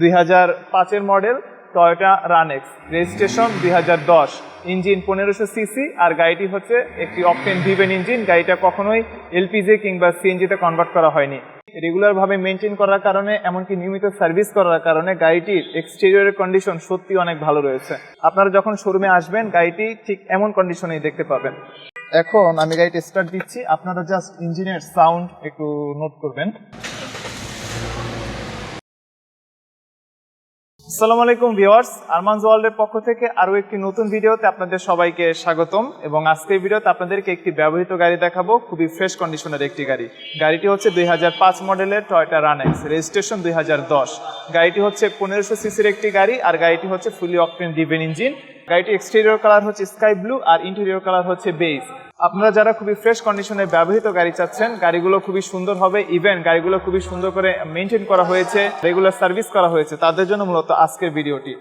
দুই হাজার পাঁচের মডেল টয়োটা রানেক্স রেজিস্ট্রেশন দুই হাজার দশ। ইঞ্জিন পনেরোশো সিসি আর গাড়িটি হচ্ছে একটি অপটেন ডিভেন ইঞ্জিন। গাড়িটা কখনোই এলপিজি কিংবা সিএনজিতে কনভার্ট করা হয়নি। রেগুলারভাবে মেনটেন করার কারণে, এমনকি নিয়মিত সার্ভিস করার কারণে গাড়িটির এক্সটেরিয়রের কন্ডিশন সত্যি অনেক ভালো রয়েছে। আপনারা যখন শোরুমে আসবেন, গাড়িটি ঠিক এমন কন্ডিশনেই দেখতে পাবেন। এখন আমি গাড়িটি স্টার্ট দিচ্ছি। আপনারা জাস্ট ইঞ্জিনের সাউন্ড একটু নোট করবেন। আসসালামু আলাইকুম ভিউয়ার্স আরমানজ ওয়ার্ল্ডের পক্ষ থেকে আরও একটি নতুন ভিডিওতে আপনাদের সবাইকে স্বাগতম এবং আজকের ভিডিওতে আপনাদেরকে একটি ব্যবহৃত গাড়ি দেখাবো, খুবই ফ্রেশ কন্ডিশনের একটি গাড়ি। গাড়িটি হচ্ছে দুই হাজার পাঁচ মডেলের টয়টা রানেক্স রেজিস্ট্রেশন দুই হাজার দশ। গাড়িটি হচ্ছে পনেরোশো সিসির একটি গাড়ি আর গাড়িটি হচ্ছে ফুলি অকটেন ডিভেন ইঞ্জিন গাড়িটির এক্সটেরিয়র কালার হচ্ছে স্কাই ব্লু আর ইন্টেরিয়র কালার হচ্ছে বেজ আপনারা যারা খুবই ফ্রেশ কন্ডিশনে ব্যবহৃত গাড়ি চাচ্ছেন, গাড়িগুলো খুবই সুন্দর হবে। ইভেন গাড়িগুলো খুবই সুন্দর করে মেনটেন করা হয়েছে রেগুলার সার্ভিস করা হয়েছে। তাদের জন্য মূলত আজকের ভিডিওটি।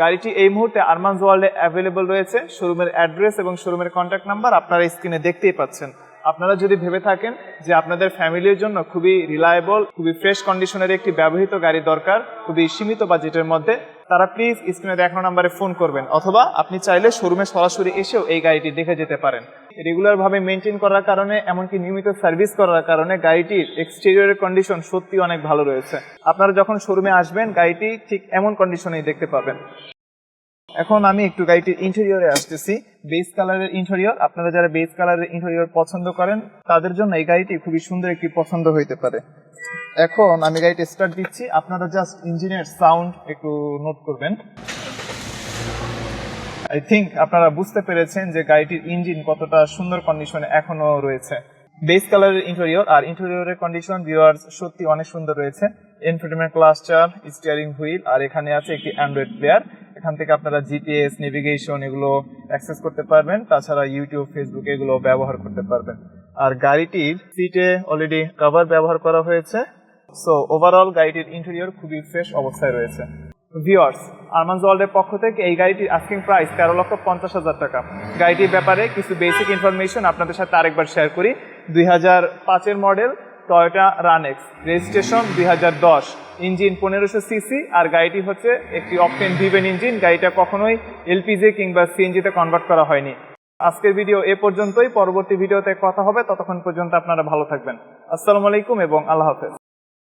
গাড়িটি এই মুহূর্তে আরমান্স ওয়ার্ল্ডে অ্যাভেলেবল রয়েছে। শোরুমের অ্যাড্রেস এবং শোরুমের কন্ট্যাক্ট নাম্বার আপনারা স্ক্রিনে দেখতেই পাচ্ছেন। আপনারা যদি ভেবে থাকেন যে আপনাদের ফ্যামিলির জন্য খুবই রিলায়েবল খুবই ফ্রেশ কন্ডিশনের একটি ব্যবহৃত গাড়ি দরকার, খুবই সীমিত বাজেটের মধ্যে, তারা প্লিজ স্ক্রিনে দেখানো নাম্বারে ফোন করবেন, অথবা আপনি চাইলে শোরুমে সরাসরি এসেও এই গাড়িটি দেখে যেতে পারেন। রেগুলার ভাবে মেনটেন করার কারণে, এমনকি নিয়মিত সার্ভিস করার কারণে গাড়িটির এক্সটেরিয়রের কন্ডিশন সত্যি অনেক ভালো রয়েছে। আপনারা যখন শোরুমে আসবেন, গাড়িটি ঠিক এমন কন্ডিশনেই দেখতে পাবেন। এখন আমি একটু গাড়িটির ইন্টেরিয়রে আসতেছি। বেস কালারের ইন্টেরিয়র আপনারা যারা বেস কালারের ইন্টেরিয়র পছন্দ করেন, তাদের জন্য এই গাড়িটি খুবই সুন্দর একটি পছন্দ হইতে পারে। এখন আমি গাড়িটি স্টার্ট দিচ্ছি। আপনারা জাস্ট ইঞ্জিনের সাউন্ড একটু নোট করবেন। আই থিঙ্ক আপনারা বুঝতে পেরেছেন যে গাড়িটির ইঞ্জিন কতটা সুন্দর কন্ডিশনে এখনও রয়েছে। বেস কালারের ইন্টেরিয়র আর ইন্টেরিয়রের কন্ডিশন ভিউয়ার্স সত্যি অনেক সুন্দর রয়েছে। এনফিল্ডমেন্ট ক্লাস্টার স্টিয়ারিং হুইল আর এখানে আছে একটি অ্যান্ড্রয়েড প্লেয়ার এখান থেকে আপনারা জিপিএস নেভিগেশন এগুলো অ্যাক্সেস করতে পারবেন। তাছাড়া ইউটিউব ফেসবুক এগুলো ব্যবহার করতে পারবেন। আর গাড়িটির সিটে অলরেডি কভার ব্যবহার করা হয়েছে। সো ওভারঅল গাড়িটির ইন্টেরিয়র খুবই ফ্রেশ অবস্থায় রয়েছে। ভিওয়ার্স আরমানজ ওয়ার্ল্ডের পক্ষ থেকে এই গাড়িটির আস্কিং প্রাইস তেরো লক্ষ পঞ্চাশ হাজার টাকা। গাড়িটির ব্যাপারে কিছু বেসিক ইনফরমেশন আপনাদের সাথে আরেকবার শেয়ার করি। দুই হাজার পাঁচের মডেল টয়োটা রানেক্স রেজিস্ট্রেশন দুই হাজার দশ। ইঞ্জিন পনেরোশো সিসি, আর গাড়িটি হচ্ছে একটি অপটেন ডিভেন ইঞ্জিন। গাড়িটা কখনোই এলপিজি কিংবা সিএনজিতে কনভার্ট করা হয়নি। আজকের ভিডিও এ পর্যন্তই। পরবর্তী ভিডিওতে কথা হবে। ততক্ষণ পর্যন্ত আপনারা ভালো থাকবেন। আসসালামু আলাইকুম এবং আল্লাহ হাফেজ।